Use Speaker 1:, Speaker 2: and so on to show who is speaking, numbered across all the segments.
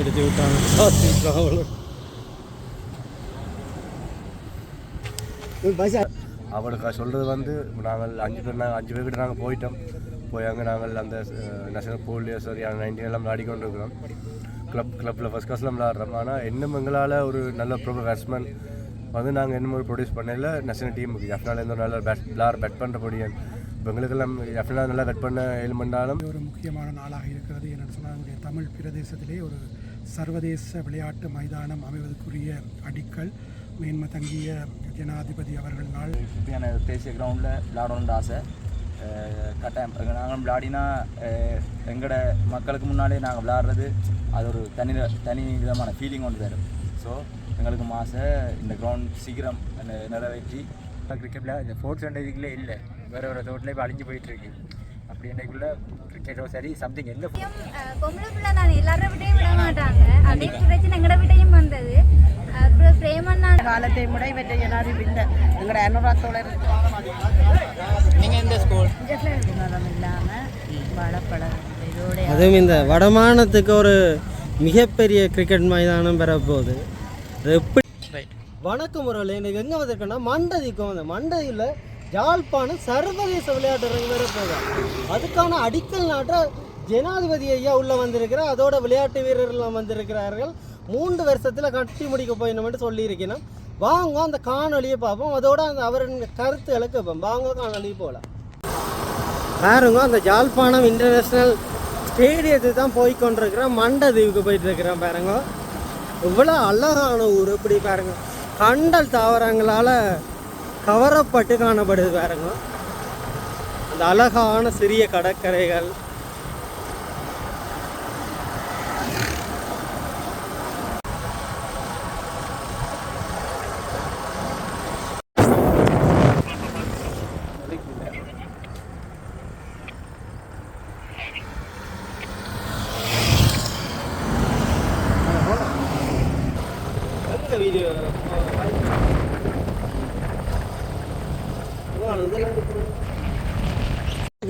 Speaker 1: எடுத்து விட்டாங்க பார்த்துக்கலாம் அவ்வளோ
Speaker 2: அவளுக்கு சொல்கிறது வந்து நாங்கள் அஞ்சு பேர் நாங்கள் அஞ்சு பேர்கிட்ட நாங்கள் போயிட்டோம் போய் அங்கே நாங்கள் அந்த நேஷனல் போலியோ சரி நைன்டீன் எல்லாம் விளையாடி கொண்டு இருக்கிறோம் கிளப் கிளப்பில் ஃபஸ்ட் கிளாஸில் விளையாடுறோம் ஆனால் இன்னும் எங்களால் ஒரு நல்ல ப்ரோ பேட்ஸ்மேன் வந்து நாங்கள் இன்னும் ஒரு ப்ரொடியூஸ் பண்ணல நேஷனல் டீமுக்கு எஃப்னால இருந்து ஒரு நல்ல பேட் பிளார் பெட் பண்ணுறபடியே இப்போ எங்களுக்கெல்லாம் எஃப்னா நல்லா பெட் பண்ண ஏழுமண்டாலும்
Speaker 3: ஒரு முக்கியமான நாளாக இருக்கிறது என்னென்னு சொன்னால் தமிழ் பிரதேசத்திலே ஒரு சர்வதேச விளையாட்டு மைதானம் அமைவதற்குரிய அடிக்கல் மேன்மை தங்கிய ஜனாதிபதி அவர்களினால்
Speaker 4: இப்படியான தேசிய கிரவுண்டில் விளையாடணுன்ற ஆசை. கட்டாயம். எங்க நாங்களும் விளையாடினா எங்களோட மக்களுக்கு முன்னாலே நாங்கள் விளையாடுறது அது ஒரு தனி தனி விதமான ஃபீலிங் ஒன்று தரும் ஸோ எங்களுக்கு ஆசை இந்த கிரவுண்ட் சீக்கிரம் நிறைவேற்றி.
Speaker 5: கிரிக்கெட்டில் இந்த ஃபோர்த் ஸ்டாண்டர்டுக்குள்ளே இல்லை. வேற ஒரு தோட்டில் இப்போ அழிஞ்சு போயிட்டு இருக்கு அப்படி என்னைக்குள்ள கிரிக்கெட்டோ சரி சம்திங் எந்த
Speaker 6: அஹ் பொம்பளை பிள்ளை தான்? எல்லாரும் விட்டையும் விட மாட்டாங்க. அதே பிரச்சனை எங்கட விட்டையும் வந்தது. அப்புறம் பிரேமண்ணா.
Speaker 7: காலத்தை முட இவற்றை ஜனாதிபதி இந்த எங்களோட அனுராத்தோட
Speaker 5: நீங்கள் எந்த ஸ்கூல்
Speaker 7: வினோதம் இல்லாமல் வளப்பட இதோட
Speaker 1: அதுவும் இந்த வடமானத்துக்கு ஒரு மிகப்பெரிய கிரிக்கெட் மைதானம் பெறப்போகுது. அது எப்படி? வணக்கம் முறையில் எனக்கு எங்கே வந்திருக்கேன்னா மண்டதிக்கும் வந்து மண்டதியில் யாழ்ப்பாணம் சர்வதேச விளையாட்டு அரங்கு வேற போதும் அதுக்கான அடிக்கல் நாட்ட ஜனாதிபதி ஐயா உள்ளே வந்திருக்கிறார். அதோட விளையாட்டு வீரர்கள்லாம் வந்திருக்கிறார்கள். மூன்று வருஷத்தில் கட்டி முடிக்க போயிடணும்னு சொல்லியிருக்கணும். வாங்க அந்த காணொலியை பார்ப்போம். அதோட அந்த அவரின் கருத்துக்களை கேட்போம் வாங்க காணொலி போகலாம் பாருங்க அந்த ஜாழ்ப்பாணம் இன்டர்நேஷ்னல் ஸ்டேடியத்துக்கு தான் போய் கொண்டிருக்கிறேன் மண்டதீவுக்கு போயிட்டு இருக்கிறேன் பாருங்க. இவ்வளோ அழகான ஊர் இப்படி பாருங்க. கண்டல் தாவரங்களால் கவரப்பட்டு காணப்படுது பாருங்க. அந்த அழகான சிறிய கடற்கரைகள்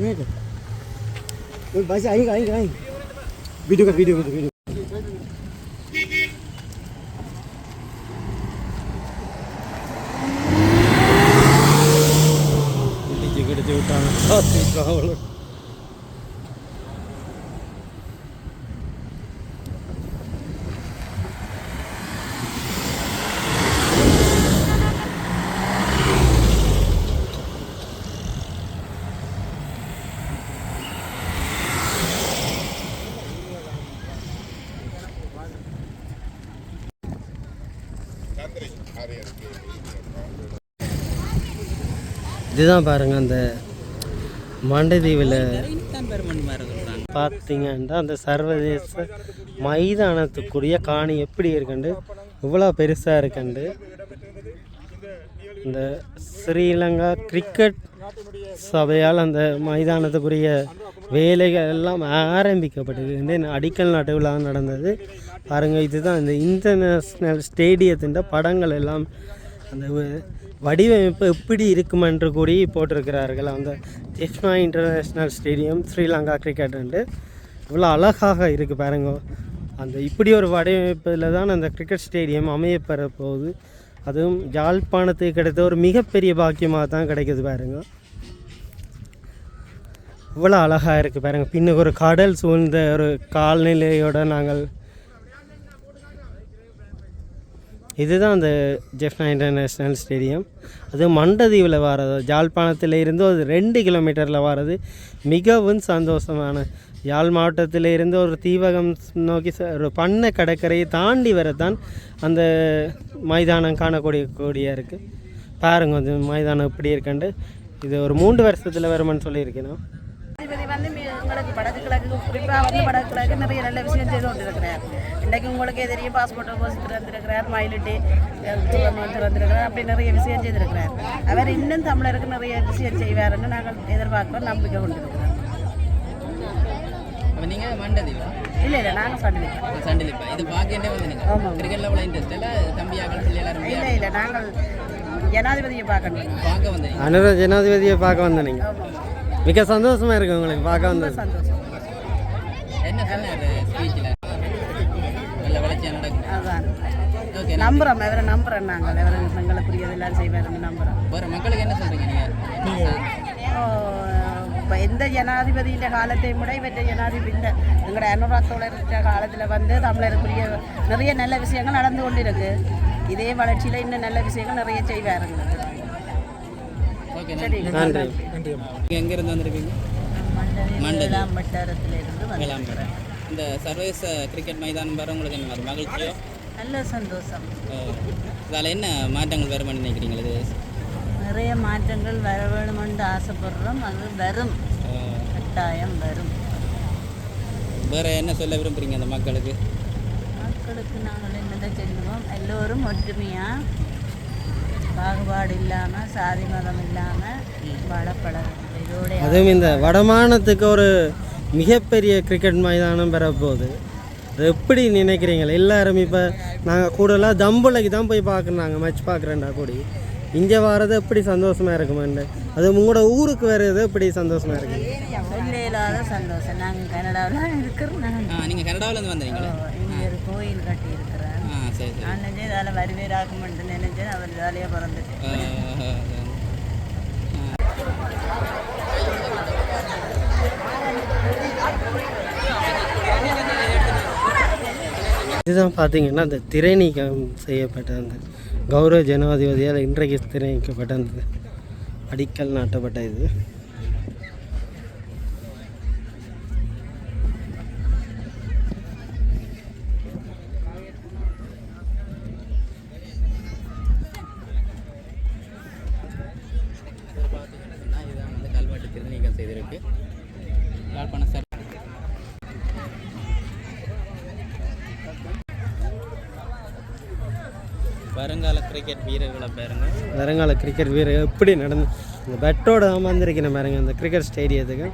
Speaker 1: ainda. Vai sair, vai, vai. Vídeo, vídeo, vídeo, vídeo. Ele chegou de outra. Ah, tem cavalo. இதுதான் பாருங்க அந்த மண்டதீவில் பார்த்தீங்கன்னா அந்த சர்வதேச மைதானத்துக்குரிய காணி எப்படி இருக்குண்டு? இவ்வளோ பெருசாக இருக்குண்டு. இந்த ஸ்ரீலங்கா கிரிக்கெட் சபையால் அந்த மைதானத்துக்குரிய வேலைகள் எல்லாம் ஆரம்பிக்கப்பட்டது. இந்த அடிக்கல் நாட்டு விழா நடந்தது. பாருங்கள் இதுதான் இந்த இன்டர்நேஷ்னல் ஸ்டேடியத்தின் படங்கள் எல்லாம். அந்த வடிவமைப்பு எப்படி இருக்குமென்று கூடி போட்டிருக்கிறார்கள் அந்த ஜெஃப்னா இன்டர்நேஷ்னல் ஸ்டேடியம் ஸ்ரீலங்கா கிரிக்கெட்டுன்ட்டு இவ்வளோ அழகாக இருக்குது பாருங்க. அந்த இப்படி ஒரு வடிவமைப்பில் தான் அந்த கிரிக்கெட் ஸ்டேடியம் அமையப்பெற போகுது. அதுவும் யாழ்ப்பாணத்துக்கு கிடைத்த ஒரு மிகப்பெரிய பாக்கியமாக தான் கிடைக்குது பாருங்க. இவ்வளோ அழகாக இருக்குது பாருங்க. பின்னுக்கு ஒரு கடல் சூழ்ந்த ஒரு கால்நிலையோடு நாங்கள் இதுதான் அந்த ஜெஃப்னா இன்டர்நேஷ்னல் ஸ்டேடியம் அது மண்டதீவில் வர்றது ஜாழ்ப்பாணத்தில் இருந்து ஒரு ரெண்டு கிலோமீட்டரில் வர்றது மிகவும் சந்தோஷமான. யாழ் மாவட்டத்தில் இருந்து ஒரு தீவகம் நோக்கி ச- ஒரு பண்ணை கடற்கரையை தாண்டி வரத்தான் அந்த மைதானம் காணக்கூடிய கூடிய இருக்குது பாருங்க அந்த மைதானம் இப்படி இருக்குன்ட்டு. இது ஒரு மூன்று வருஷத்தில் வருமானு சொல்லியிருக்கேன்
Speaker 7: வடக்கு கிழக்கு நிறைய நல்ல விஷயம் செய்து கொண்டிருக்கிறார் இன்றைக்கு உங்களுக்கே தெரியும் பாஸ்போர்ட் கோர்ஸ் திறந்திருக்கிறார் மயிலிட்டு திறந்திருக்கிறார் அப்படி நிறைய விஷயம் செய்திருக்கிறார் அவர் இன்னும் தமிழருக்கு நிறைய விஷயம் செய்வார்னு நாங்கள் எதிர்பார்க்கிறோம் நம்பிக்கை கொண்டிருக்கிறோம்
Speaker 5: அப்போ நீங்கள் மண்டதீவா
Speaker 7: இல்லை இல்லை நாங்கள்
Speaker 5: சண்டிலிப்பா இது பார்க்கண்டே வந்து நீங்கள்
Speaker 7: ஆமாம்.
Speaker 5: கிரிக்கெட்டில் அவ்வளோ இன்ட்ரெஸ்ட் இல்லை தம்பியாக்கள் பிள்ளை எல்லாரும்
Speaker 7: இல்லை இல்லை நாங்கள் ஜனாதிபதியை பார்க்கணும்
Speaker 5: பார்க்க வந்தீங்க
Speaker 1: அனுர ஜனாதிபதியை பார்க்க வந்தேன் நீங்கள் மிக சந்தோஷமாக இருக்கு உங்களுக்கு பார்க்க வந்தது
Speaker 7: சந்தோஷம் நம்புறோம் அவரை நம்புறோம் நாங்கள் அவரை எங்களுக்குரியது எல்லாம் செய்வாருன்னு நம்புறோம்.
Speaker 8: வேறு மக்களுக்கு என்ன சொல்கிறீங்க நீங்கள்
Speaker 7: இப்போ எந்த ஜனாதிபதியின் காலத்தை விட இவற்றை ஜனாதிபதி? இந்த எங்களோட அனுராத்தோட காலத்தில் வந்து தமிழருக்குரிய நிறைய நல்ல விஷயங்கள் நடந்து கொண்டிருக்கு. இதே வளர்ச்சியில் இன்னும் நல்ல விஷயங்கள் நிறைய செய்வாருங்க சரி
Speaker 8: எங்கேருந்து வந்திருக்கீங்க? மண்டதி
Speaker 7: ஏழாம் வட்டாரத்திலிருந்து வந்து
Speaker 8: வேளாண்மை இந்த சர்வதேச கிரிக்கெட் மைதானம் வர உங்களுக்கு என்ன மகிழ்ச்சியோ?
Speaker 7: நல்ல சந்தோஷம்.
Speaker 8: இதால் என்ன மாற்றங்கள் வரும் நினைக்கிறீங்க இது?
Speaker 7: நிறைய மாற்றங்கள் வர வேணுமென்று ஆசைப்படுறோம். அது வரும். கட்டாயம் வரும்.
Speaker 8: வேற என்ன சொல்ல விரும்புகிறீங்க அந்த மக்களுக்கு?
Speaker 7: மக்களுக்கு நாங்கள் என்னதை சொல்லுவோம்? எல்லோரும் ஒற்றுமையாக பாகுபாடு இல்லாமல் சாதி மதம் இல்லாமல் இதோட
Speaker 1: அதுவும் இந்த வடமானத்துக்கு ஒரு மிகப்பெரிய கிரிக்கெட் மைதானம் பெறப்போகுது அது எப்படி நினைக்கிறீங்க எல்லாரும் இப்போ நாங்கள் கூடுதலாக தம்புலைக்கு தான் போய் பார்க்குறாங்க மேட்ச் பார்க்குறேன்டா கூடி. இங்கே வர்றது எப்படி சந்தோஷமாக இருக்குமாண்டு அது உங்களோட ஊருக்கு வர்றது எப்படி சந்தோஷமாக இருக்கு?
Speaker 7: சந்தோஷம். நாங்கள் கனடாவில் இருக்கிறோம் நாங்கள்
Speaker 8: கனடாவிலேருந்து வந்தீங்களா?
Speaker 7: இங்கே ஒரு கோயில் கட்டி இருக்கிறேன்
Speaker 8: ஆ சரி.
Speaker 7: நான் நினைச்சேன் இதால் வருவேராக்குமென்று நினைச்சேன் அவர் ஜாலியாக பிறந்துட்டேன்
Speaker 1: இதுதான் பார்த்தீங்கன்னா அந்த திரை நீக்கம் செய்யப்பட்ட அந்த கௌரவ ஜனாதிபதியால் இன்றைக்கு திரை நீக்கப்பட்ட அந்த அடிக்கல் நாட்டப்பட்ட இது.
Speaker 8: கிரிக்கெட் வீரர்களை பாருங்க.
Speaker 1: வருங்கால கிரிக்கெட் வீரர் எப்படி நடந்து இந்த பெட்டோட அமர்ந்திருக்கிற பாருங்க இந்த கிரிக்கெட் ஸ்டேடியத்துக்கு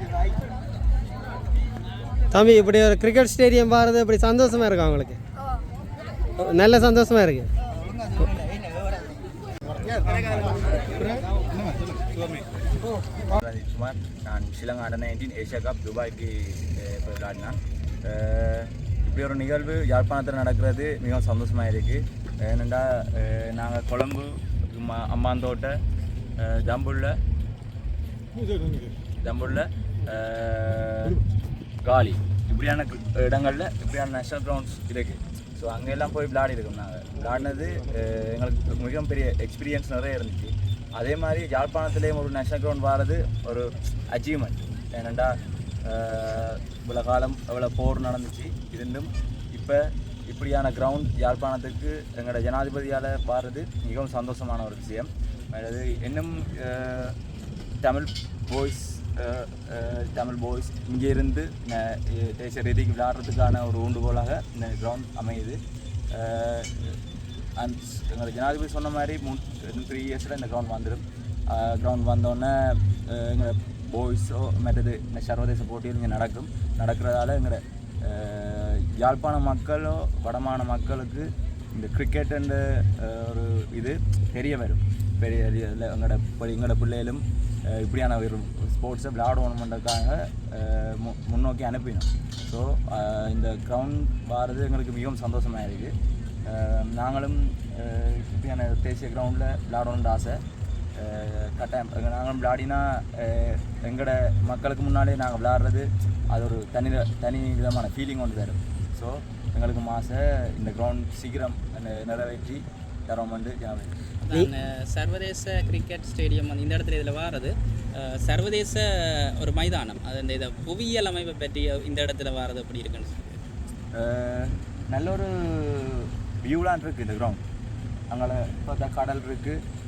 Speaker 1: தம்பி இப்படி ஒரு கிரிக்கெட் ஸ்டேடியம் பாருது இப்படி சந்தோஷமா இருக்கு அவங்களுக்கு நல்ல சந்தோஷமா இருக்கு.
Speaker 4: சுமார் நான் அண்டர் நைன்டீன் ஏஷியா கப் துபாய்க்கு விளையாடினேன். இப்படி ஒரு நிகழ்வு யாழ்ப்பாணத்தில் நடக்கிறது மிகவும் சந்தோஷமாக இருக்குது ஏனெண்டா நாங்கள் கொழம்பு ம- அம்மாந்தோட்டை ஜம்புள்ள ஜம்புள்ள காலி. இப்படியான இடங்களில் இப்படியான நேஷனல் கிரவுண்ட்ஸ் இருக்குது ஸோ அங்கெல்லாம் போய் விளையாடிருக்கோம் நாங்கள் விளையாடினது எங்களுக்கு மிகவும் பெரிய எக்ஸ்பீரியன்ஸ் நிறைய இருந்துச்சு. அதே மாதிரி யாழ்ப்பாணத்துலேயும் ஒரு நேஷனல் கிரவுண்ட் வர்றது ஒரு அச்சீவ்மெண்ட் ஏனெண்டா இவ்வளோ காலம் இவ்வளோ போர் நடந்துச்சு. இருந்தும் இப்போ இப்படியான கிரவுண்ட் யாழ்ப்பாணத்துக்கு எங்களோட ஜனாதிபதியால் பாடுறது மிகவும் சந்தோஷமான ஒரு விஷயம். அதாவது இன்னும் தமிழ் பாய்ஸ் தமிழ் பாய்ஸ் இங்கே இருந்து தேசிய ரீதிக்கு விளையாடுறதுக்கான ஒரு ஊண்டுகோலாக இந்த கிரவுண்ட் அமையுது. அண்ட் எங்களோட ஜனாதிபதி சொன்ன மாதிரி மூணு த்ரீ இயர்ஸில் இந்த கிரவுண்ட் வந்துடும் கிரவுண்ட் வந்தோடனே எங்கள் பாய்ஸோ மற்றது இந்த சர்வதேச போட்டியும் இங்கே நடக்கும். நடக்கிறதால எங்களோட யாழ்ப்பாண மக்களோ வடமான மக்களுக்கு இந்த கிரிக்கெட்டுன்ற ஒரு இது தெரிய வரும். பெரிய இதில் எங்களோட எங்களோட பிள்ளைகளும் இப்படியான ஒரு ஸ்போர்ட்ஸை விளையாடணுமென்றதுக்காக மு முன்னோக்கி அனுப்பினோம். ஸோ இந்த கிரவுண்ட் வாரது எங்களுக்கு மிகவும் சந்தோஷமாக இருக்குது நாங்களும் இப்படியான தேசிய கிரவுண்டில் விளையாடணுன்ற ஆசை கட்டாயம். நாங்களும் விளையாடினா எங்களோட மக்களுக்கு முன்னாடியே நாங்கள் விளையாடுறது அது ஒரு தனி தனி விதமான ஃபீலிங் ஒன்று தரும். ஸோ எங்களுக்கு மாச இந்த கிரவுண்ட் சீக்கிரம் நிறைவேற்றி தரோம் வந்து ஜனாதிபதி
Speaker 8: அதான், அஹ், சர்வதேச கிரிக்கெட் ஸ்டேடியம் வந்து இந்த இடத்துல இதில் வாரது. சர்வதேச ஒரு மைதானம். அது இந்த இதை புவியியல் அமைப்பை பற்றி இந்த இடத்துல வாரது எப்படி இருக்குன்னு
Speaker 4: நல்ல ஒரு வியூலாம் இருக்குது இந்த கிரவுண்ட் அங்கே பார்த்தா கடல் இருக்குது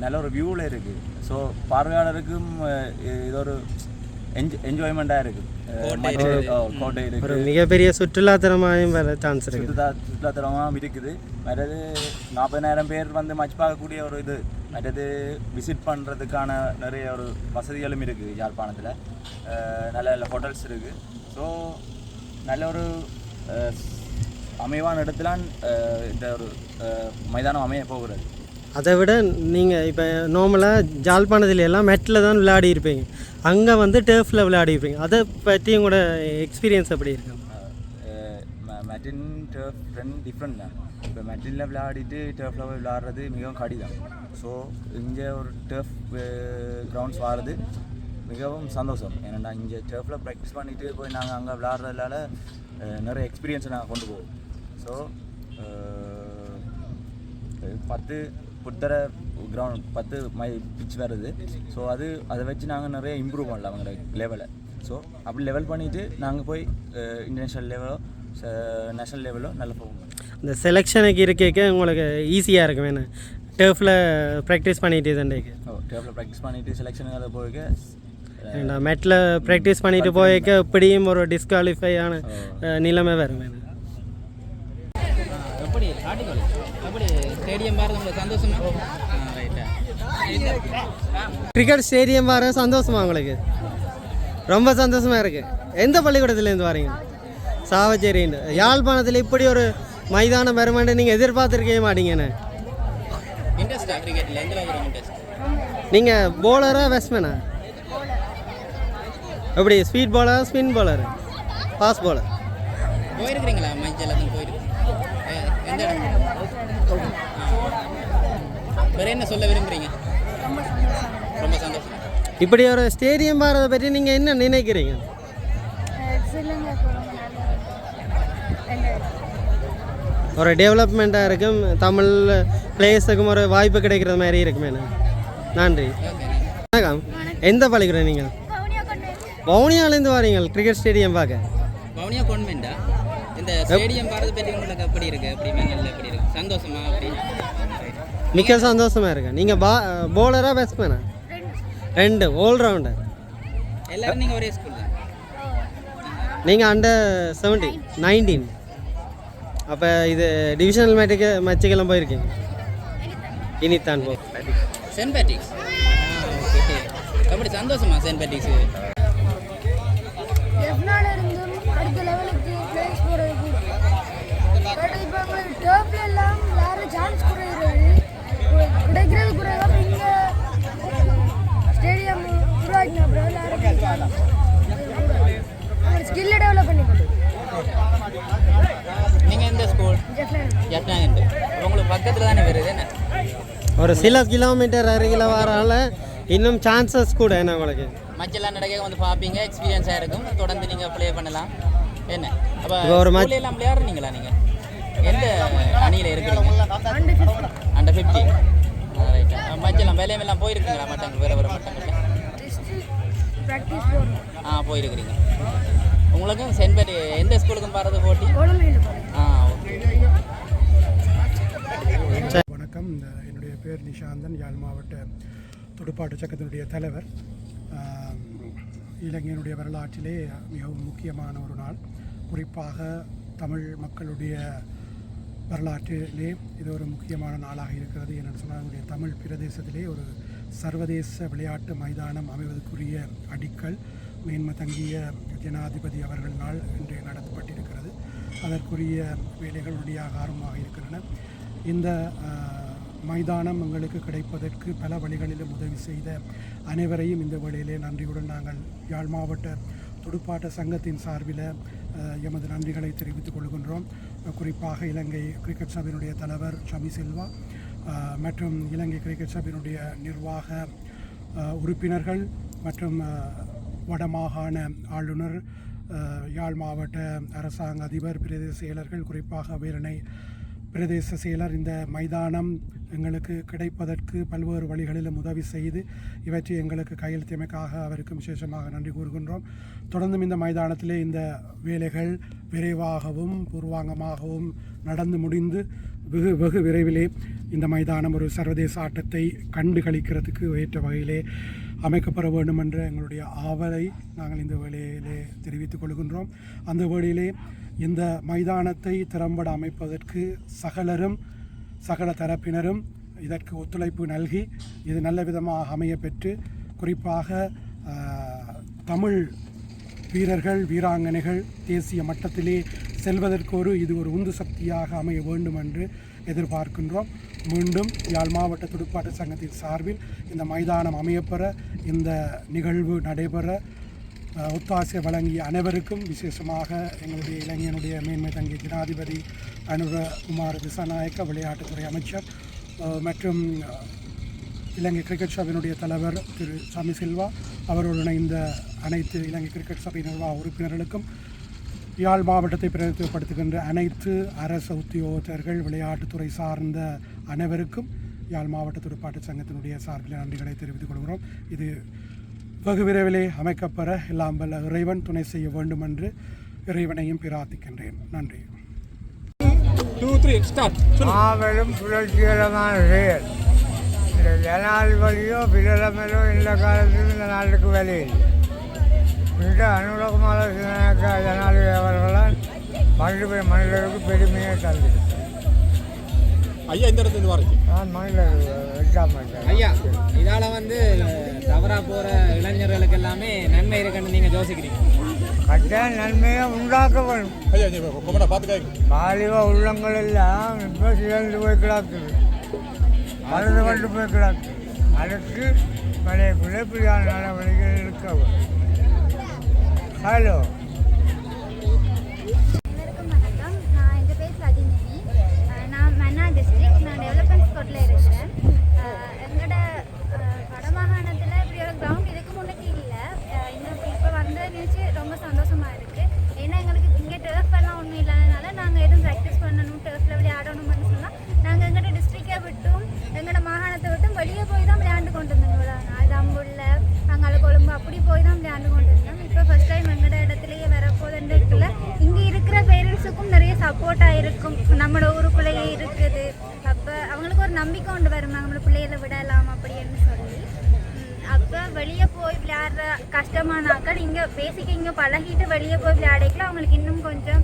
Speaker 4: நல்ல ஒரு வியூவில் இருக்குது ஸோ பார்வையாளருக்கும் இது ஒரு என்ஜாய்மெண்ட்டாக இருக்குது கோட்டை
Speaker 1: ஒரு
Speaker 4: இருக்குது
Speaker 1: மிகப்பெரிய சுற்றுலாத்தலமாயும் வர சான்ஸ் இருக்கு.
Speaker 4: சுற்றுலா சுற்றுலாத்தலமாக இருக்குது. மற்றது நாற்பதாயிரம் பேர் வந்து மச் பார்க்கக்கூடிய ஒரு இது. மற்றது விசிட் பண்ணுறதுக்கான நிறைய ஒரு வசதிகளும் இருக்குது யாழ்ப்பாணத்தில். நல்ல நல்ல ஹோட்டல்ஸ் இருக்குது ஸோ நல்ல ஒரு அமைவான இடத்துல இந்த ஒரு மைதானம் அமைய போகிறது.
Speaker 1: அதை விட நீங்கள் இப்போ நார்மலாக ஜாழ்ப்பாணத்தில் எல்லாம் மெட்டில் தான் விளையாடி இருப்பீங்க அங்கே வந்து டேஃபில் விளையாடி இருப்பீங்க அதை பற்றி உங்களோட எக்ஸ்பீரியன்ஸ் எப்படி இருக்கு?
Speaker 4: மேட்டின் டர்ஃப் ரெண்டு டிஃப்ரெண்ட் தான். இப்போ மேட்டினில் விளையாடிட்டு டர்ஃபில் போய் விளையாடுறது மிகவும் கடிதம் ஸோ இங்கே ஒரு டர்ஃப் கிரவுண்ட்ஸ் வாடுறது மிகவும் சந்தோஷம். ஏன்னா இங்கே டர்ஃபில் ப்ராக்டிஸ் பண்ணிவிட்டு போய் நாங்கள் அங்கே விளையாடுறதுனால நிறைய எக்ஸ்பீரியன்ஸை நாங்கள் கொண்டு போவோம். ஸோ பத்து புத்தர கிரவுண்ட் பத்து மை பிச் வருது. ஸோ அது அதை வச்சு நாங்கள் நிறைய இம்ப்ரூவ் பண்ணலாம் அவங்களோட லெவலை ஸோ அப்படி லெவல் பண்ணிவிட்டு நாங்கள் போய் இன்டர்நேஷ்னல் லெவலோ நேஷ்னல் லெவலோ நல்ல போவோம்
Speaker 1: இந்த செலெக்ஷனுக்கு இருக்கேக்க உங்களுக்கு ஈஸியாக இருக்கும் வேணும் டர்ஃபில் ப்ராக்டிஸ் பண்ணிட்டு தண்டேக்கு
Speaker 4: ஓ டேபிளில் ப்ராக்டிஸ் பண்ணிவிட்டு செலெக்ஷனுக்கு போய்க்க
Speaker 1: ஏண்டா மெட்டில் ப்ராக்டிஸ் பண்ணிட்டு போயிருக்க எப்படியும் ஒரு டிஸ்குவாலிஃபை ஆன நிலைமை வரும் வேணும் கிரிக்கெட் ஸ்டேடியம் வர சந்தோஷமா? உங்களுக்கு. ரொம்ப சந்தோஷமா இருக்கு. எந்த பள்ளிக்கூடத்துலேருந்து வரீங்க? சாவச்சேரின்னு யாழ்ப்பாணத்தில் இப்படி ஒரு மைதானம் வருமானு நீங்கள் எதிர்பார்த்துருக்கவே மாட்டீங்கண்ணே நீங்கள் போலரா பேட்ஸ்மேனா எப்படி speed bowler spin bowler fast bowler
Speaker 8: போயிருக்கிறீங்களா? மஞ்சள் போயிருக்கு. எந்த இடம். வேற என்ன சொல்ல விரும்புறீங்க? ரொம்ப சந்தோஷம்.
Speaker 1: இப்படி ஒரு ஸ்டேடியம் வரதை பற்றி நீங்கள் என்ன நினைக்கிறீங்க? ஒரு டெவலப்மெண்ட்டாக இருக்கும் தமிழ் பிளேயர்ஸுக்கும் ஒரு வாய்ப்பு கிடைக்கிற மாதிரி இருக்குமே நன்றி. வணக்கம். எந்த பள்ளிக்கூடம் நீங்கள்? வவுனியாலேருந்து வரீங்க கிரிக்கெட் ஸ்டேடியம் பார்க்க.
Speaker 8: வவுனியா கான்வெண்டா இந்த ஸ்டேடியம் பாரத பற்றி உங்களுக்கு எப்படி இருக்கு? எப்படி மேங்கல்ல எப்படி இருக்கு? சந்தோஷமா அப்படி
Speaker 1: மிக்க சந்தோஷமாக இருக்கு நீங்கள் பா போலரா பேட்ஸ்மேனா ரெண்டு ஆல்ரவுண்டர்
Speaker 8: எல்லாரும் நீங்கள் ஒரே ஸ்கூல்
Speaker 1: நீங்கள் அண்டர் செவன்டீன் நைன்டீன் அப்போ இது டிவிஷனல் மேட்டுக்கு மேட்சுக்கெல்லாம் போயிருக்கீங்க இனித்தான் போ
Speaker 8: சென்ட் பேட்டிக்ஸ் ஓகே எப்படி சந்தோஷமா சென்ட் பேட்டிக்ஸ்
Speaker 6: டெவலப் பண்ணிக்கணும்
Speaker 8: நீங்கள் எந்த ஸ்கூல் ஜட்னாண்டு உங்களுக்கு பக்கத்தில் தானே வருது என்ன
Speaker 1: ஒரு சில கிலோமீட்டர் அருகில் வரனால இன்னும் சான்சஸ் கூட என்ன உங்களுக்கு?
Speaker 8: மச்செல்லாம் நடக்க வந்து பார்ப்பீங்க எக்ஸ்பீரியன்ஸாக இருக்கும். தொடர்ந்து நீங்கள் ப்ளே பண்ணலாம். என்ன? அப்போ
Speaker 1: ஒரு match-
Speaker 8: எல்லாம் விளையாடுறீங்களா நீங்கள் எந்த அணியில் இருக்கிறீங்க? அண்டர் ஃபிஃப்டி ரைட் மச்செல்லாம் வேலையெல்லாம் போயிருக்கீங்களா? மட்டங்கள் வேறு வேறு மட்டங்களில்?
Speaker 6: ப்ராக்டிஸ் போகணும்
Speaker 8: ஆ போயிருக்கிறீங்க. உங்களுக்கும் சென்ட் பேட்டி எந்த ஸ்கூலுக்கும் பாரத போட்டி? ஆ ஓகே.
Speaker 3: வணக்கம். இந்த என்னுடைய பேர் நிஷாந்தன். யாழ் மாவட்ட துடுப்பாட்ட சங்கத்தினுடைய தலைவர். இலங்கையினுடைய வரலாற்றிலே மிகவும் முக்கியமான ஒரு நாள். குறிப்பாக தமிழ் மக்களுடைய வரலாற்றிலே இது ஒரு முக்கியமான நாளாக இருக்கிறது. என்னென்னு சொன்னால் நம்முடைய தமிழ் பிரதேசத்திலே ஒரு சர்வதேச விளையாட்டு மைதானம் அமைவதற்குரிய அடிக்கல் மேன்மை தங்கிய ஜனாதிபதி அவர்களால் இன்று நடத்தப்பட்டிருக்கிறது. அதற்குரிய வேலைகள் உடனடியாக ஆரம்பமாக இருக்கின்றன. இந்த மைதானம் எங்களுக்கு கிடைப்பதற்கு பல வழிகளிலும் உதவி செய்த அனைவரையும் இந்த வழியிலே நன்றியுடன் நாங்கள் யாழ் மாவட்ட துடுப்பாட்ட சங்கத்தின் சார்பில் எமது நன்றிகளை தெரிவித்துக் கொள்கின்றோம். குறிப்பாக இலங்கை கிரிக்கெட் சபையினுடைய தலைவர் ஷமி செல்வா மற்றும் இலங்கை கிரிக்கெட் சபையினுடைய நிர்வாக உறுப்பினர்கள் மற்றும் வடமாகாண ஆளுநர் யாழ் மாவட்ட அரசாங்க அதிபர் பிரதேச செயலர்கள் குறிப்பாக வீரனை பிரதேச செயலர் இந்த மைதானம் எங்களுக்கு கிடைப்பதற்கு பல்வேறு வழிகளிலும் உதவி செய்து இவற்றை எங்களுக்கு கையெழுத்தியமைக்காக அவருக்கும் விசேஷமாக நன்றி கூறுகின்றோம். தொடர்ந்தும் இந்த மைதானத்திலே இந்த வேலைகள் விரைவாகவும் பூர்வாங்கமாகவும் நடந்து முடிந்து வெகு வெகு விரைவிலே இந்த மைதானம் ஒரு சர்வதேச ஆட்டத்தை கண்டுகளிக்கிறதுக்கு ஏற்ற வகையிலே அமைக்கப்பெற வேண்டும் என்ற எங்களுடைய ஆவலை நாங்கள் இந்த வேளையிலே தெரிவித்துக் கொள்கின்றோம். அந்த வேளையிலே இந்த மைதானத்தை திறம்பட அமைப்பதற்கு சகலரும் சகல தரப்பினரும் இதற்கு ஒத்துழைப்பு நல்கி இது நல்ல விதமாக அமைய பெற்று குறிப்பாக தமிழ் வீரர்கள் வீராங்கனைகள் தேசிய மட்டத்திலே செல்வதற்கு ஒரு இது ஒரு உந்து சக்தியாக அமைய வேண்டும் என்று எதிர்பார்க்கின்றோம். மீண்டும் யாழ் மாவட்ட துடுப்பாட்ட சங்கத்தின் சார்பில் இந்த மைதானம் அமையப்பெற இந்த நிகழ்வு நடைபெற ஒத்தாசை வழங்கிய அனைவருக்கும் விசேஷமாக எங்களுடைய இளைஞனுடைய மேன்மை தங்கிய ஜனாதிபதி அனுரகுமார் திசாநாயக்க விளையாட்டுத்துறை அமைச்சர் மற்றும் இலங்கை கிரிக்கெட் சபையினுடைய தலைவர் திரு சாமி சில்வா அவருடன் இணைந்த அனைத்து இலங்கை கிரிக்கெட் சபை நிர்வாக உறுப்பினர்களுக்கும் யாழ் மாவட்டத்தை பிரதிநிதித்துவப்படுத்துகின்ற அனைத்து அரசு உத்தியோகத்தர்கள் விளையாட்டுத்துறை சார்ந்த அனைவருக்கும் யாழ் மாவட்ட துடுப்பாட்டு சங்கத்தினுடைய சார்பில் நன்றிகளை தெரிவித்துக் கொள்கிறோம். இது வெகு விரைவிலே அமைக்கப்பெற எல்லாம் வல்ல இறைவன் துணை செய்ய வேண்டும் என்று இறைவனையும் பிரார்த்திக்கின்றேன். நன்றி.
Speaker 5: மாபெரும் புரட்சிகரமான செயல் இந்த ஜனாதிபதியோ பிரதமரோ இந்த காலத்தில் இந்த நாட்டுக்கு வேலை இந்த அனுரகுமார சிவநாயக்க ஜனாதிபதி அவர்களால் மனித மனிதருக்கு பெருமையை தந்து
Speaker 9: ஐயா இந்த இடத்துல வரீங்க.
Speaker 5: நான் மனிதர் எட்டாம்
Speaker 10: ஐயா இதால வந்து தவறா போற இளைஞர்களுக்கு எல்லாமே நன்மை இருக்குன்னு நீங்க யோசிக்கிறீங்க.
Speaker 5: கட்டாய நன்மையை உண்டாக்க வேண்டும்
Speaker 9: ஐயா பார்த்துக்காங்க
Speaker 5: வாலிப உள்ளங்கள் எல்லாம் இப்போ சிறந்து போய் கிடக்குது. மருந்து கொண்டு போய் கிடக்கு அதுக்கு பழைய பிள்ளைப்பிரியான நடவடிக்கைகள் வேண்டும். ஹலோ.
Speaker 6: நான் பேர் நான் நான் டெவலப்மெண்ட் இருக்கிறேன் எங்களோட வடமாகாணத்தில் ஒரு கிரவுண்ட் இல்லை. இப்போ ரொம்ப சந்தோஷமாக இருக்குது எங்களுக்கு இங்கே ஒன்றும் நாங்கள் எதுவும் ப்ராக்டிஸ் பண்ணணும் சொன்னால் நாங்கள் எங்களோட விட்டும் எங்களோட மாகாணத்தை விட்டும் வெளியே போய் தான் விளையாண்டு கொண்டு இருந்தோம் இவ்வளோ நாள் தம்புள்ள அங்கால கொழும்பு அப்படி போய் தான் விளையாண்டு கொண்டு பேரண்ட்ஸுக்கும் நிறைய சப்போர்ட்டாக இருக்கும் நம்மளோட ஊருக்குள்ளேயே இருக்குது. அப்போ அவங்களுக்கு ஒரு நம்பிக்கை கொண்டு வரும் நம்மள பிள்ளைகளை விடலாம் அப்படின்னு சொல்லி. அப்போ வெளியே போய் விளையாடுற கஷ்டமான ஆக்கள் இங்கே பேசிக்க இங்கே பழகிட்டு வெளியே போய் விளையாடிக்கலாம் அவங்களுக்கு இன்னும் கொஞ்சம்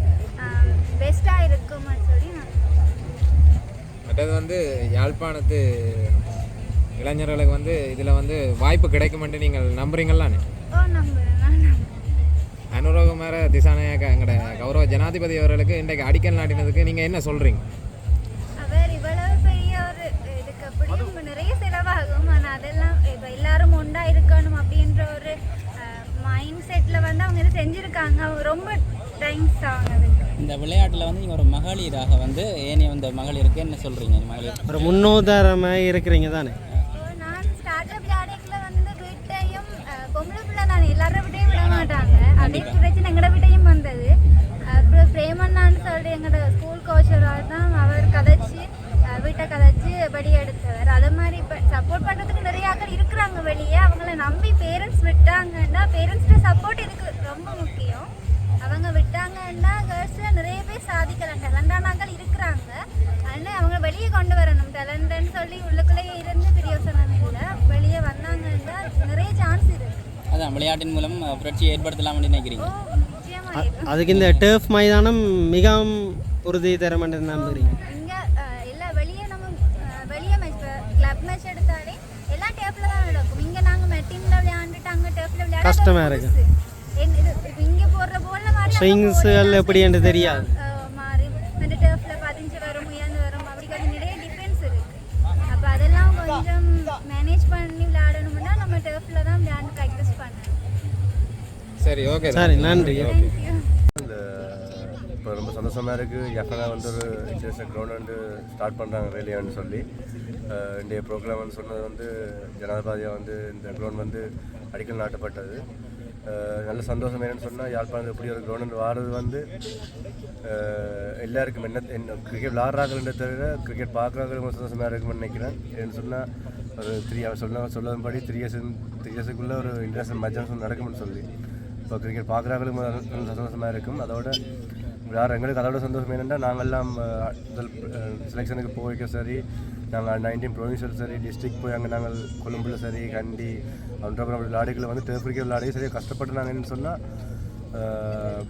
Speaker 6: பெஸ்ட்டாக இருக்கும்னு சொல்லி நான்
Speaker 10: மற்றது வந்து யாழ்ப்பாணத்து இளைஞர்களுக்கு வந்து இதில் வந்து வாய்ப்பு கிடைக்குமென்று நீங்கள் நம்புறீங்களானே
Speaker 6: ஓ நம்புறேன்.
Speaker 10: அனுரோகுமார திசாநாயக்க எங்களோட கௌரவ ஜனாதிபதி அவர்களுக்கு இன்றைக்கு அடிக்கல் நாட்டினதுக்கு நீங்கள் என்ன சொல்கிறீங்க
Speaker 6: அவர் இவ்வளவு பெரிய ஒரு இதுக்கு அப்படியும் நிறைய செலவாகும். ஆனால் அதெல்லாம் இப்போ எல்லாரும் ஒன்றா இருக்கணும் அப்படின்ற ஒரு மைண்ட் செட்டில் வந்து அவங்க இதை செஞ்சுருக்காங்க. அவங்க ரொம்ப தேங்க்ஸ் அவங்க அதுக்கு.
Speaker 8: இந்த விளையாட்டில் வந்து நீங்கள் ஒரு மகளிராக வந்து ஏனைய இந்த மகளிருக்கு என்ன சொல்கிறீங்க மகளிர்?
Speaker 1: ஒரு முன்னோதாரமாக இருக்கிறீங்க தானே?
Speaker 6: நான் ஸ்டார்ட் அப் வந்து வீட்டையும் பொம்பளை பிள்ளை தானே எல்லாரும் மாட்டாங்க. அதே பிரச்சனை எங்களோட விட்டையும் வந்தது. அப்புறம் பிரேமண்ணான்னு சொல்லிட்டு எங்களோட ஸ்கூல் கோச்சராக தான் அவர் கதைச்சி வீட்டை கதைச்சி படி எடுத்தவர். அதே மாதிரி இப்போ சப்போர்ட் பண்ணுறதுக்கு நிறைய ஆட்கள் இருக்கிறாங்க வெளியே. அவங்கள நம்பி பேரண்ட்ஸ் விட்டாங்கன்னா பேரண்ட்ஸ்ட சப்போர்ட் இதுக்கு ரொம்ப முக்கியம். அவங்க விட்டாங்கன்னா கேர்ள்ஸில் நிறைய பேர் சாதிக்கலாம் டேலண்டானாக்கள் இருக்கிறாங்க. ஆனால் அவங்க வெளியே கொண்டு வரணும். டேலண்ட்னு சொல்லி உள்ளுக்குள்ளேயே இருந்து பிரியோசனம் இல்லை வெளியே வந்தாங்கன்னா நிறைய சான்ஸ் இருக்கு.
Speaker 8: அதான் விளையாட்டின் மூலம் புரட்சியை ஏற்படுத்தலாம்னு நினைக்கிறீங்க?
Speaker 1: அதுக்கு இந்த டேர்ஃப் மைதானம் மிகவும் உறுதி தரும் என்று நம்புகிறீங்க
Speaker 6: இங்கே இல்லை வெளியே நம்ம அஹ்,
Speaker 10: சரி ஓகே
Speaker 1: சரி நன்றி.
Speaker 2: இப்போ ரொம்ப சந்தோஷமாக இருக்குது எஃப்னா வந்து ஒரு இன்டர்நேஷனல் கிரவுண்ட் வந்து ஸ்டார்ட் பண்ணுறாங்க வேலையான்னு சொல்லி. இன்றைய ப்ரோக்ராம் வந்து சொன்னது வந்து ஜனாதிபதியாக வந்து இந்த கிரவுண்ட் வந்து அடிக்கல் நாட்டப்பட்டது. நல்ல சந்தோஷம் என்னன்னு சொன்னால் யாழ்ப்பாணத்தில் இப்படி ஒரு கிரவுண்ட் வாடுறது வந்து எல்லாருக்கும் என்ன என்ன கிரிக்கெட் விளாட்றாங்கன்றத தவிர கிரிக்கெட் பார்க்குறவங்களுக்கு சந்தோஷமாக இருக்கும்னு நினைக்கிறேன். ஏன்னு சொன்னால் ஒரு த்ரீ அவர் சொல்ல சொல்லதுபடி த்ரீ இயர்ஸ் த்ரீ இயர்ஸுக்குள்ளே ஒரு இன்டர்நேஷனல் மேட்சஸ் நடக்கும்னு சொல்லி. இப்போ கிரிக்கெட் பார்க்குறாங்களுக்கு சந்தோஷமாக இருக்கும். அதோட வேறு எங்களுக்கு அதோட சந்தோஷம் என்னென்னா நாங்கள்லாம் செலெக்ஷனுக்கு போய்க்க சரி நாங்கள் நைன்டீன் ப்ரொவின்ஷியல் சரி டிஸ்ட்ரிக் போய் அங்கே நாங்கள் கொழும்புல சரி கண்டி அப்புறம் விளையாடிகளை வந்து டேப் விளையாடி சரியாக கஷ்டப்பட்டு சொன்னால்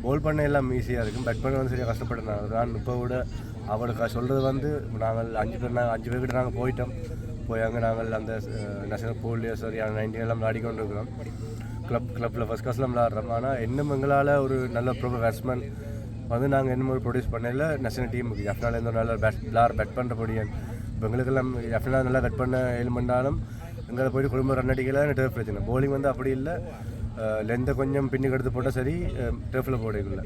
Speaker 2: போல் பண்ண எல்லாம் ஈஸியாக இருக்கும். பேட் பண்ண வந்து சரியாக கஷ்டப்பட்டுனாங்க. நான் இப்போ கூட அவளுக்கு சொல்கிறது வந்து நாங்கள் அஞ்சு பேர் நாங்கள் அஞ்சு பேர்கிட்ட நாங்கள் போயிட்டோம். போய் அங்கே நாங்கள் அந்த நேஷனல் போல்லையோ சரி நைன்டீன் எல்லாம் விளையாடி கொண்டு இருக்கிறோம் கிளப் கிளப்பில் ஃபஸ்ட் கிளாஸில் விளாட்றோம் ஆனால் இன்னும் எங்களால் ஒரு நல்ல ப்ரோ பேட்ஸ்மேன் வந்து நாங்கள் இன்னும் ஒரு ப்ரொடியூஸ் பண்ணல நேஷனல் டீமுக்கு எஃப்னால் இருந்து நல்ல பேட் பிளார் பேட் பண்ணுற முடியும் இப்போ எங்களுக்கெல்லாம் எஃப்னால் நல்லா பேட் பண்ண ஏழு பண்ணாலும் எங்களை போயிட்டு குடும்ப ரன் அடிக்கல டேர்ஃப் பிரச்சனை. போலிங் வந்து அப்படி இல்லை. லெந்தை கொஞ்சம் பின்னுக்கு எடுத்து போட்டால் சரி டேஃபில் போடக்குள்ள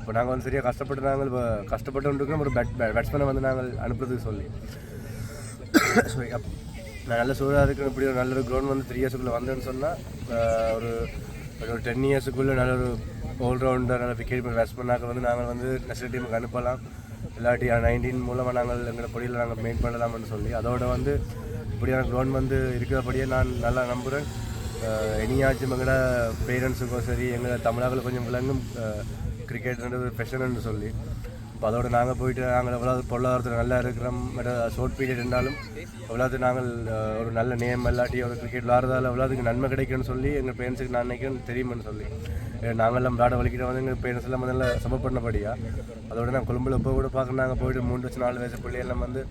Speaker 2: இப்போ நாங்கள் வந்து சரியாக கஷ்டப்பட்டு நாங்கள் இப்போ கஷ்டப்பட்டு ஒரு பேட் பேட்ஸ்மேனை வந்து நாங்கள் அனுப்புறதுக்கு சொல்லி. ஸோ நான் நல்ல சூழலாக இருக்கிற இப்படி ஒரு நல்ல ஒரு க்ரௌண்ட் வந்து த்ரீ இயர்ஸுக்குள்ளே வந்தேன்னு சொன்னால் ஒரு ஒரு டென் இயர்ஸுக்குள்ளே நல்ல ஒரு ஆல்ரவுண்டர் நல்ல விக்கெட் பேட்ஸ்மேனாக வந்து நாங்கள் வந்து நேஷனல் டீமுக்கு அனுப்பலாம். இல்லாட்டி நைன்டீன் மூலமாக நாங்கள் எங்களோட பொடியில் நாங்கள் மெயின் பண்ணலாம்னு சொல்லி அதோட வந்து இப்படியான க்ரௌண்ட் வந்து இருக்கிறபடியே நான் நல்லா நம்புகிறேன் இனியாச்சும் எங்களோட பேரண்ட்ஸுக்கும் சரி எங்களை தமிழாக்கில் கொஞ்சம் விளங்கும் கிரிக்கெட்ன்றது ஃபெஷன்னு சொல்லி. இப்போ அதோட நாங்கள் போயிட்டு நாங்கள் எவ்வளோ பொருளாதாரத்தில் நல்லா இருக்கிறோம் ஷார்ட் பீரியட் இருந்தாலும் எவ்வளோது நாங்கள் ஒரு நல்ல நேம் இல்லாட்டி ஒரு கிரிக்கெட் விளாட்றதால எவ்வளோதுக்கு நன்மை கிடைக்கும்னு சொல்லி எங்கள் பேரண்ட்ஸுக்கு நான் நினைக்கிறேன் தெரியுமென்னு சொல்லி. நாங்கள்லாம் விளாட வலிக்கிற வந்து எங்கள் பேரண்ட்ஸ் எல்லாம் நல்லா சப்போர்ட் பண்ணபடியா அதோட நான் கொழும்புல இப்போ கூட பார்க்க நாங்கள் போயிட்டு மூணு வச்சு நாலு வயசு பிள்ளையெல்லாம் வந்து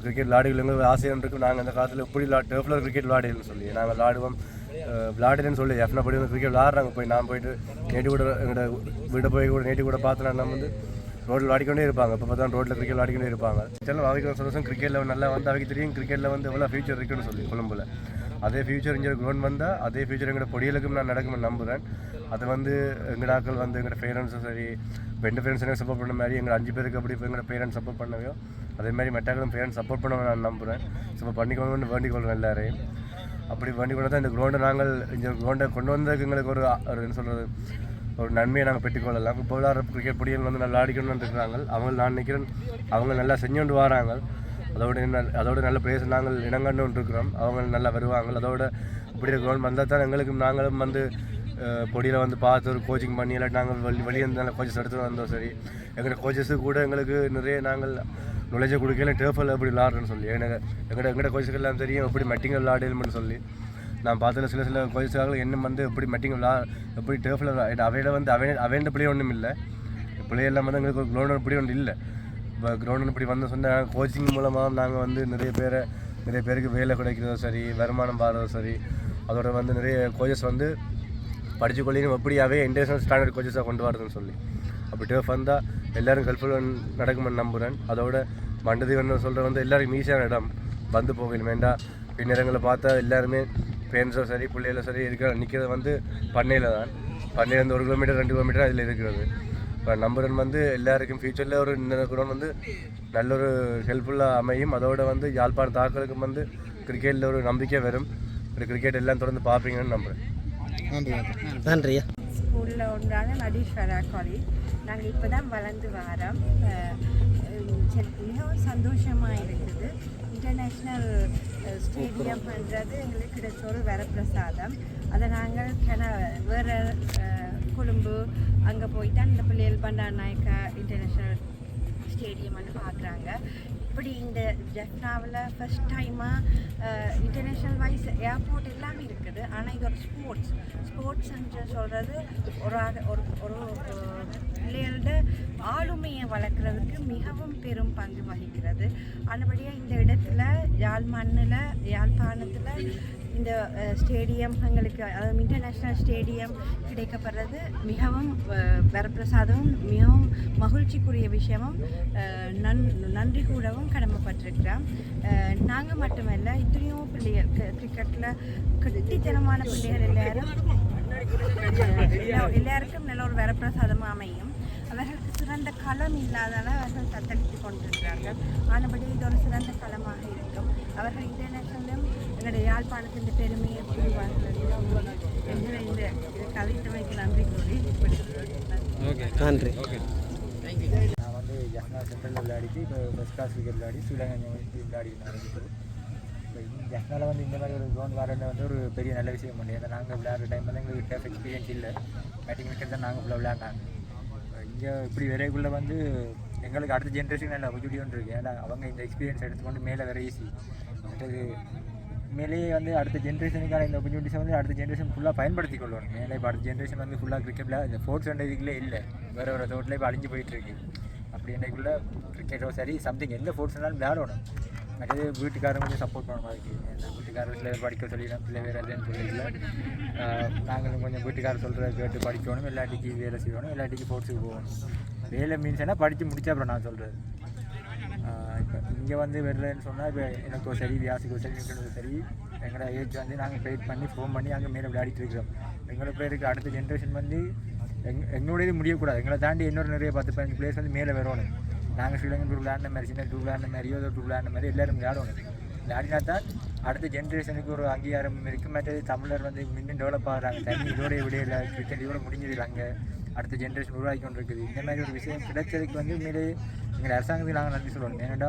Speaker 2: கிரிக்கெட் விளாடுகளுங்க ஆசையாக இருக்கும் நாங்கள் அந்த காலத்தில் எப்படி விளா டேஃபில் கிரிக்கெட் விளாடுன்னு சொல்லி நாங்கள் விளாடுவோம் அஹ், விளாடுறேன்னு சொல்லி எஃப்னா படி கிரிக்கெட் விளாட்றாங்க போய் நான் போயிட்டு நேற்று கூட எங்களோட வீட்டை போய் கூட நேட்டி கூட பார்த்தேன் நம்ம வந்து ரோட்டில் விளாடிக்கொண்டே இருப்பாங்க. இப்போ பார்த்தா ரோட்டில் கிரிக்கெட் விளாடிக்கொண்டே இருப்பாங்க. சில அவைக்கு சந்தோஷம். கிரிக்கெட்டில் நல்லா வந்து அவைக்கு தெரியும். கிரிக்கெட்டில் வந்து எவ்வளோ ஃபியூச்சர் இருக்குன்னு சொல்லி கொழும்புல. அதே ஃபியூச்சர் இங்கே க்ரௌண்ட் வந்தால் அதே ஃபியூச்சர் எங்களோட பொடியலுக்கும் நான் நடக்கும்னு நம்புகிறேன் அது வந்து எங்கள் ஆக்கள் வந்து எங்களோட பேரண்ட்ஸும் சரி இப்போ எந்த பேரண்ட்ஸ் எனக்கு சப்போர்ட் பண்ண மாதிரி எங்கள் அஞ்சு பேருக்கு அப்படி இப்போ எங்களோட பேரண்ட்ஸ் சப்போர்ட் பண்ணவையோ அதே மாதிரி மெட்டாக்களும் பேரண்ட்ஸ் சப்போர்ட் பண்ண நான் நம்புகிறேன் ஸோ பண்ணிக்கோங்கன்னு வேண்டிக் கொள்கிறேன் எல்லாரையும். அப்படி வேண்டிக் கொண்டு தான் இந்த க்ரௌண்டை நாங்கள் இந்த க்ரௌண்டை கொண்டு வந்ததுக்கு எங்களுக்கு ஒரு ஒரு என்ன சொல்கிறது ஒரு நன்மையை நாங்கள் பெற்றுக்கொள்ளலாம் இப்போ விளாட்ற கிரிக்கெட் பொடிகள் வந்து நல்லா ஆடிக்கணும்னு இருக்கிறாங்க அவங்க நான் நினைக்கிறேன் அவங்க நல்லா செஞ்சு வராங்க. அதோட என்ன அதோட நல்ல பிளேஸ் நாங்கள் இனங்கண்டு இருக்கிறோம். அவங்க நல்லா வருவாங்க. அதோட இப்படி இருக்கிறோம் வந்தால் தான் எங்களுக்கும் நாங்களும் வந்து பொடியில் வந்து பார்த்து ஒரு கோச்சிங் பண்ணி இல்லாட்டி நாங்கள் வெளி வெளியே இருந்து நல்ல கோச்சஸ் எடுத்து வந்தோம். சரி. எங்களோட கோச்சஸு கூட எங்களுக்கு நிறைய நாங்கள் நுழைஞ்ச கொடுக்கல டேஃபில் எப்படி விளாட்றேன்னு சொல்லி. எனக்கு எங்கள்கிட்ட எங்கள்கிட்ட கோச்சஸ்க்கு எல்லாம் தெரியும். எப்படி மெட்டிங் விளாடணும்னு சொல்லி. நான் பார்த்ததில் சில சில கோச்சஸ்காக என்ன வந்து எப்படி மெட்டிங் எப்படி டேஃபில் அவையில வந்து அவை அவைண்ட பிள்ளை ஒன்றும் இல்லை. பிள்ளை எல்லாம் வந்து எங்களுக்கு ஒரு கிரௌண்ட் பிடி ஒன்றும் இல்லை. இப்போ கிரவுண்ட் இப்படி வந்து சொன்னால் கோச்சிங் மூலமாக நாங்கள் வந்து நிறைய பேரை நிறைய பேருக்கு வேலை கிடைக்கிறதோ சரி வருமானம் பாடுறதோ சரி அதோட வந்து நிறைய கோச்சஸ் வந்து படித்து கொள்ளையும் எப்படியாவே இன்டர்நேஷனல் ஸ்டாண்டர்ட் கோச்சஸாக கொண்டு வரதுன்னு சொல்லி. அப்படி டேஃப் வந்தால் எல்லோரும் ஹெல்ப்ஃபுல் நடக்குமென்னு நம்புகிறேன் அதோட மண்டதீவன் சொல்கிற வந்து எல்லாருக்கும் ஈஸியான இடம். வந்து போகணும் வேண்டாம் பின்னரங்களை பார்த்தா எல்லாருமே பேரண்ட்ஸோ சரி பிள்ளைகளோ சரி இருக்கிற நிற்கிறது வந்து பண்ணையில் தான். பண்ணையிலேருந்து ஒரு கிலோமீட்டர் ரெண்டு கிலோமீட்டர் அதில் இருக்கிறது. இப்போ நம்புறன் வந்து எல்லாருக்கும் ஃப்யூச்சரில் ஒரு குடம் வந்து நல்ல ஒரு ஹெல்ப்ஃபுல்லாக அமையும். அதோட வந்து யாழ்ப்பாண தாக்கலுக்கும் வந்து கிரிக்கெட்டில் ஒரு நம்பிக்கை வரும். ஒரு கிரிக்கெட் எல்லாம் தொடர்ந்து பார்ப்பீங்கன்னு நம்புகிறேன்
Speaker 1: நன்றியா
Speaker 11: ஸ்கூலில் உண்டான நடீஸ்வரா காலேஜ் நாங்கள் இப்போ தான் வளர்ந்து வரோம். மிகவும் சந்தோஷமாக இருக்குது. இன்டர்நேஷ்னல் ஸ்டேடியம்ன்றது uh, எங்களுக்கு கிடைச்ச ஒரு வரப்பிரசாதம். அதை நாங்கள் கன வேறு கொழும்பு அங்கே போயிட்டு அந்த பிள்ளைகள் பண்டார் நாயக்கா இன்டர்நேஷ்னல் ஸ்டேடியம் வந்து பார்க்குறாங்க. இப்படி இந்த ஜெஃப்னாவில் ஃபஸ்ட் டைமாக இன்டர்நேஷ்னல் வைஸ் ஏர்போர்ட் எல்லாமே இருக்குது. ஆனால் இது ஒரு ஸ்போர்ட்ஸ் ஸ்போர்ட்ஸ் சொல்கிறது ஒரு ஒரு ஒரு பிள்ளைகளோட ஆளுமையை வளர்க்குறதுக்கு மிகவும் பெரும் பங்கு வகிக்கிறது. அதுபடியாக இந்த இடத்துல யாழ் மண்ணில் யாழ்ப்பாணத்தில் இந்த ஸ்டேடியம் எங்களுக்கு அதாவது இன்டர்நேஷ்னல் ஸ்டேடியம் கிடைக்கப்படுறது மிகவும் வரப்பிரசாதமும் மிகவும் மகிழ்ச்சிக்குரிய விஷயமும் நன் நன்றி கூடவும் கடமைப்பட்டிருக்கிறோம். நாங்கள் மட்டுமல்ல இத்தனையோ பிள்ளைகள் கிரிக்கெட்டில் கட்டித்தனமான பிள்ளைகள் எல்லாரும் எல்லா- எல்லாருக்கும் நல்ல ஒரு வரப்பிரசாதமாக அமையும். அவர்களுக்கு சிறந்த களம் இல்லாதால அவர்கள் தத்தளித்து கொண்டிருக்கிறார்கள். ஆனபடி இது ஒரு சிறந்த களமாக இருக்கும். அவர்கள் இன்டர்நேஷனலும் எங்களுடைய யாழ்ப்பாணத்தின் பெருமையை புரிவார்கள் எங்களை இந்த இதை கவித்தமைக்கு நன்றி கூறி
Speaker 1: நன்றி.
Speaker 5: நான் வந்து ஜஃப்னா சென்ட்ரலில் விளையாடிட்டு இப்போ ஃபஸ்ட் கிளாஸ் கிரிக்கெட் விளையாடி ஸ்ரீலங்கா விளையாடி நான் இப்போ ஜஃப்னாவில் வந்து இந்த மாதிரி ஒரு கிரவுண்ட் விளாட்றது வந்து ஒரு பெரிய நல்ல விஷயம் பண்ணி ஏன்னா நாங்கள் விளையாடுற டைம் வந்து எங்களுக்கு டேஃப் எக்ஸ்பீரியன்ஸ் இல்லை. பேட்டிங் விக்கெட் தான் நாங்கள் ஃபுல்லாக விளையாண்டாங்க. இங்கே இப்படி விரைக்குள்ளே வந்து எங்களுக்கு அடுத்த ஜென்ரேஷன் நல்ல ஒன்று இருக்குது ஏன்னா அவங்க இந்த எக்ஸ்பீரியன்ஸ் எடுத்துக்கொண்டு மேலே வேறு ஈஸி மற்றது மேலேயே வந்து அடுத்த ஜென்ரேஷனுக்கான இந்த opportunities வந்து அடுத்த ஜென்ரேஷன் ஃபுல்லாக பயன்படுத்தி கொள்ளணும் மேலே இப்போ அடுத்த ஜென்ரேஷன் வந்து ஃபுல்லாக கிரிக்கெட்டில் இந்த ஸ்போர்ட்ஸ் என்ற இதுக்குள்ளே இல்லை. வேறு வேறு தோட்டில் இப்போ அழிஞ்சு போயிட்டுருக்கு அப்படி என்னைக்குள்ள கிரிக்கெட்டோ சரி சம்திங் எந்த ஸ்போர்ட்ஸ்னாலும் விளையாடணும். மற்றது வீட்டுக்காரங்க கொஞ்சம் சப்போர்ட் பண்ணணும் மாதிரி வீட்டுக்காரர் சில பேர் படிக்க சொல்லிடலாம் பிள்ளை வேறு இல்லைன்னு சொல்லிடல நாங்களும் கொஞ்சம் வீட்டுக்காரர் சொல்கிறத கேட்டு படிக்கணும். எல்லாட்டிக்கு வேலை செய்யணும். எல்லாட்டிக்கு ஸ்போர்ட்ஸுக்கு போகணும். வேலை மீன்ஸ் என்ன? படித்து முடிச்சா அப்புறம் நான் சொல்கிறது இப்போ இங்கே வந்து வரலன்னு சொன்னால் இப்போ எனக்கோ சரி வியாசிக்கோ சரி நிற்கிறதோ சரி. எங்களோட ஏஜ் வந்து நாங்கள் வெயிட் பண்ணி ஃபோன் பண்ணி அங்கே மேலே விளையாடிட்டு இருக்கிறோம். எங்களோட பேருக்கு அடுத்த ஜென்ரேஷன் வந்து எங் எங்களுடைய முடியக்கூடாது. எங்களை தாண்டி இன்னொரு நிறைய பத்து பதினஞ்சு பிளேஸ் வந்து மேலே வரணும். நாங்கள் ஸ்ரீலங்கன் டூ விளையாடின மாதிரி சின்ன டூ விளையாடின மாதிரியோ டூ டூர் விளையாடின மாதிரி எல்லாரும் விளையாடணும். விளையாடினா தான் அடுத்த ஜென்ரேஷனுக்கு ஒரு அங்கீகாரம் இருக்கு. மற்றது தமிழர் வந்து இன்னும் டெவலப் ஆகிறாங்க. தண்ணி இதோட விடையில கிரிக்கெட் இதோட முடிஞ்சது அங்கே. அடுத்த ஜென்ரேஷன் உருவாக்கி கொண்டு இருக்குது இந்த மாதிரி ஒரு விஷயம் கிடைச்சதுக்கு வந்து உண்மையிலேயே எங்கள் அரசாங்கத்துக்கு நாங்கள் நன்றி சொல்லணும் ஏன்னாடா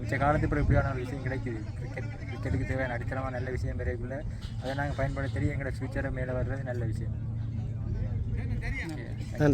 Speaker 5: மிச்ச காலத்து இப்போ இப்படியான ஒரு விஷயம் கிடைக்குது. கிரிக்கெட் கிரிக்கெட்டுக்கு தேவையான அடித்தளமாக நல்ல விஷயம் பெரியக்குள்ள அதை நாங்கள் பயன்படுத்தி எங்களோட ஃபியூச்சரை மேலே வர்றது நல்ல விஷயம்.
Speaker 1: நன்றி.